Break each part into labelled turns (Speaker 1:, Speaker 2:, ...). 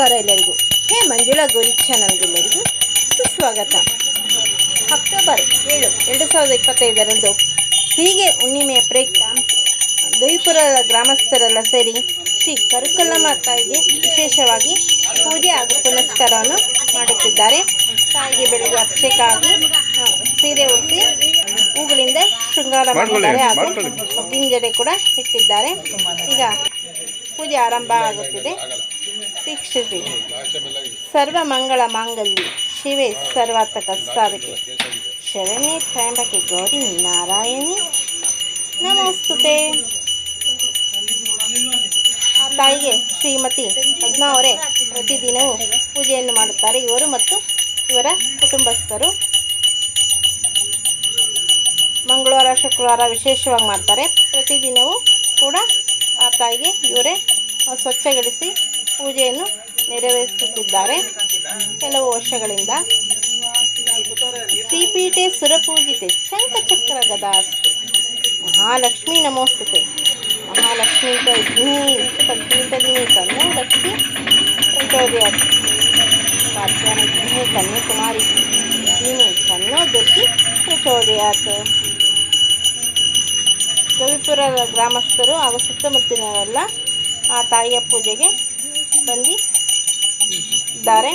Speaker 1: ನಮಸ್ಕಾರ ಎಲ್ಲರಿಗೂ. ಹೇ ಮಂಜುಳಾ ಗೋರಿ ಚಾನಲ್ಗೆಲ್ಲರಿಗೂ ಸುಸ್ವಾಗತ. ಅಕ್ಟೋಬರ್ ಏಳು ಎರಡು ಸಾವಿರದ ಇಪ್ಪತ್ತೈದರಂದು ಹೀಗೆ ಹುಣ್ಣಿಮೆಯ ಪ್ರಯುಕ್ತ ದೊಯ್ಪುರ ಗ್ರಾಮಸ್ಥರೆಲ್ಲ ಸೇರಿ ಶ್ರೀ ಕರುಕಲ್ಲಮ್ಮ ತಾಯಿಗೆ ವಿಶೇಷವಾಗಿ ಪೂಜೆ ಹಾಗೂ ಪುನಸ್ಕಾರವನ್ನು ಮಾಡುತ್ತಿದ್ದಾರೆ. ತಾಯಿಗೆ ಬೆಳಗ್ಗೆ ಅಭಿಷೇಕ ಆಗಿ ಸೀರೆ ಉಡಿಸಿ ಹೂಗಳಿಂದ ಶೃಂಗಾರ ಮಾಡಿದ್ದಾರೆ ಹಾಗೂ ಗಿಂಜಡೆ ಕೂಡ ಇಟ್ಟಿದ್ದಾರೆ. ಈಗ ಪೂಜೆ ಆರಂಭ ಆಗುತ್ತಿದೆ. ವೀಕ್ಷಿಸಿ ಸರ್ವ ಮಂಗಳ ಮಾಂಗಲ್ಯ. ಶಿವೆ ಸರ್ವಾರ್ಥಕ ಸಾಧಕೆ. ಶರಣಿ ತ್ರಯಂಬಕಿ ಗೌರಿ ನಾರಾಯಣಿ. ನಮಸ್ತುತೆ. ಆ ತಾಯಿಗೆ ಶ್ರೀಮತಿ ಪದ್ಮಾ ಅವರೇ ಪ್ರತಿದಿನವೂ ಪೂಜೆಯನ್ನು ಮಾಡುತ್ತಾರೆ. ಇವರು ಮತ್ತು ಇವರ ಕುಟುಂಬಸ್ಥರು. ಮಂಗಳವಾರ, ಶುಕ್ರವಾರ ವಿಶೇಷವಾಗಿ ಮಾಡ್ತಾರೆ. ಪ್ರತಿದಿನವೂ ಕೂಡ ಆ ತಾಯಿಗೆ ಇವರೇ ಸ್ವಚ್ಛಗೊಳಿಸಿ ಪೂಜೆಯನ್ನು ನೆರವೇರಿಸುತ್ತಿದ್ದಾರೆ. ಕೆಲವು ವರ್ಷಗಳಿಂದ ಶ್ರೀಪೀಠೆ ಸುರಪೂಜಿತೆ ಚಂಕಚಕ್ರ ಗದಾಸ್ತೆ. ಮಹಾಲಕ್ಷ್ಮಿ ನಮೋಸ್ತುತೆ. ಮಹಾಲಕ್ಷ್ಮೀ ಪೀಠದಿನಿ ಕನ್ನೋ ಲಕ್ಷ್ಮಿ ಪ್ರಚೋದಯಾತ್ ಕಾತ್ಯಾನ ಧೀಮೆ ಕನ್ಯಾಕುಮಾರಿ ಧೀಮೆ ಕನ್ನೋ ದುರ್ಗಿ ಪ್ರಚೋದಯಾತ್. ಕವಿಪುರ ಗ್ರಾಮಸ್ಥರು ಹಾಗೂ ಸುತ್ತಮುತ್ತಲಿನವರೆಲ್ಲ ಆ ತಾಯಿಯ ಪೂಜೆಗೆ ಬಂದು ಇದ್ದಾರೆ.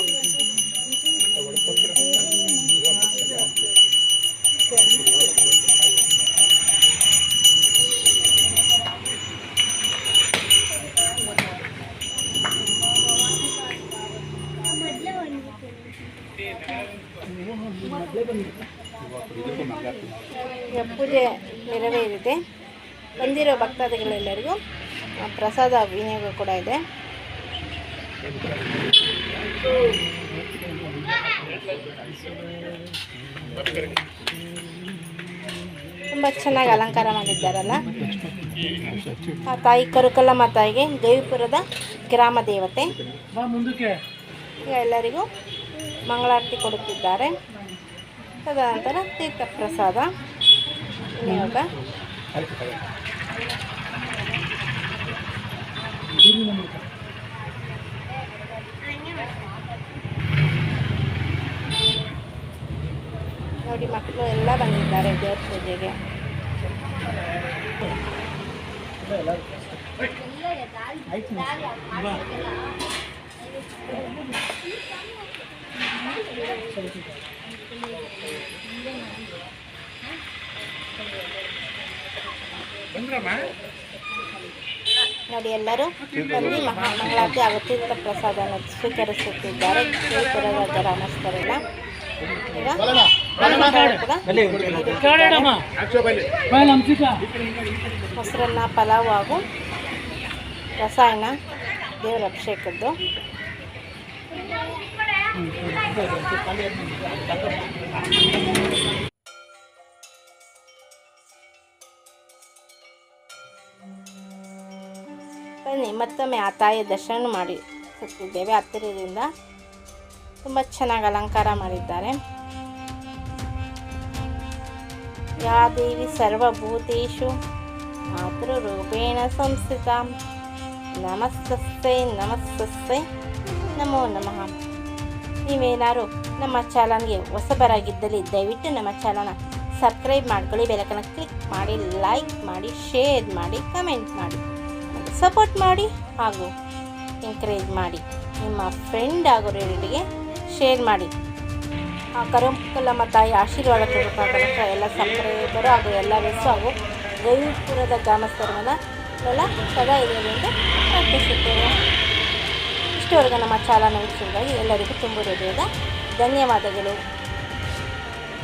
Speaker 1: ಪೂಜೆ ನೆರವೇರಿದೆ. ಬಂದಿರೋ ಭಕ್ತಾದಿಗಳೆಲ್ಲರಿಗೂ ಪ್ರಸಾದ ವಿನಿಯೋಗ ಕೂಡ ಇದೆ. ತುಂಬ ಚೆನ್ನಾಗಿ ಅಲಂಕಾರ ಮಾಡಿದ್ದಾರಲ್ಲ? ಆ ತಾಯಿ ಕರುಕಲ್ಲ ಮಾತಾಯಿಗೆ ದೇವಿಪುರದ ಗ್ರಾಮ ದೇವತೆ. ಈಗ ಎಲ್ಲರಿಗೂ ಮಂಗಳಾರತಿ ಕೊಡುತ್ತಿದ್ದಾರೆ. ತದನಂತರ ತೀರ್ಥ ಪ್ರಸಾದ ವಿನಿಯೋಗ ನೋಡಿ ಮಕ್ಕಳು ಎಲ್ಲ ಬಂದಿದ್ದಾರೆ ದೇವ್ರ ಪೂಜೆಗೆ. ನೋಡಿ ಎಲ್ಲರೂ ಬಂದು ಮಹಾ ಮಂಗಳಾರತಿ ಹಾಗೂ ತೀರ್ಥ ಪ್ರಸಾದವನ್ನು ಸ್ವೀಕರಿಸುತ್ತಿದ್ದಾರೆ. ಗ್ರಾಮಸ್ಥರೆಲ್ಲ ಮೊಸರನ್ನ ಪಲಾವ್ ಹಾಗೂ ರಸಾಯನ ದೇವರ ಅಭಿಷೇಕದ್ದು. ಬನ್ನಿ ಮತ್ತೊಮ್ಮೆ ಆ ತಾಯಿಯ ದರ್ಶನ ಮಾಡಿ ಸುತ್ತಿದ್ದೇವೆ ಹತ್ತಿರದಿಂದ ತುಂಬ ಚೆನ್ನಾಗಿ ಅಲಂಕಾರ ಮಾಡಿದ್ದಾರೆ. ಯಾ ದೇವಿ ಸರ್ವಭೂತೇಶು ಮಾತೃರೂಪೇಣ ಸಂಸ್ಥಿತ ನಮಸ್ತಸ್ತೆ ನಮಸ್ತಸ್ತೆ ನಮೋ ನಮಃ. ನೀವೇನಾದ್ರೂ ನಮ್ಮ ಚಾನಲ್ಗೆ ಹೊಸಬರಾಗಿದ್ದಲ್ಲಿ ದಯವಿಟ್ಟು ನಮ್ಮ ಚಾನಲ್ನ ಸಬ್ಸ್ಕ್ರೈಬ್ ಮಾಡ್ಕೊಳ್ಳಿ ಬೆಲಕನ ಕ್ಲಿಕ್ ಮಾಡಿ, ಲೈಕ್ ಮಾಡಿ, ಶೇರ್ ಮಾಡಿ, ಕಮೆಂಟ್ ಮಾಡಿ. ಸಪೋರ್ಟ್ ಮಾಡಿ ಹಾಗೂ ಎಂಕರೇಜ್ ಮಾಡಿ. ನಿಮ್ಮ ಫ್ರೆಂಡ್ ಆಗೋ ಶೇರ್ ಮಾಡಿ. ಆ ಕರಂಕಲಮ್ಮ ತಾಯಿ ಆಶೀರ್ವಾದ ಕೊಡಬೇಕಾದ ಎಲ್ಲ ಸಬ್ಸ್ಕ್ರೈಬರು ಹಾಗೂ ಎಲ್ಲ ವೆಸ್ಸು ಹಾಗೂ ಗೈಪುರದ ಗ್ರಾಮಸ್ಥರನ್ನು ಎಲ್ಲ ಸದಾ ಇದೆ ಎಂದು ಪ್ರಾರ್ಥಿಸುತ್ತೇವೆ. ಇಷ್ಟವರೆಗೂ ನಮ್ಮ ಚಾಲನ ವೀಕ್ಷಿಸಿದಾಗ ಎಲ್ಲರಿಗೂ ತುಂಬ ಧನ್ಯವಾದಗಳು.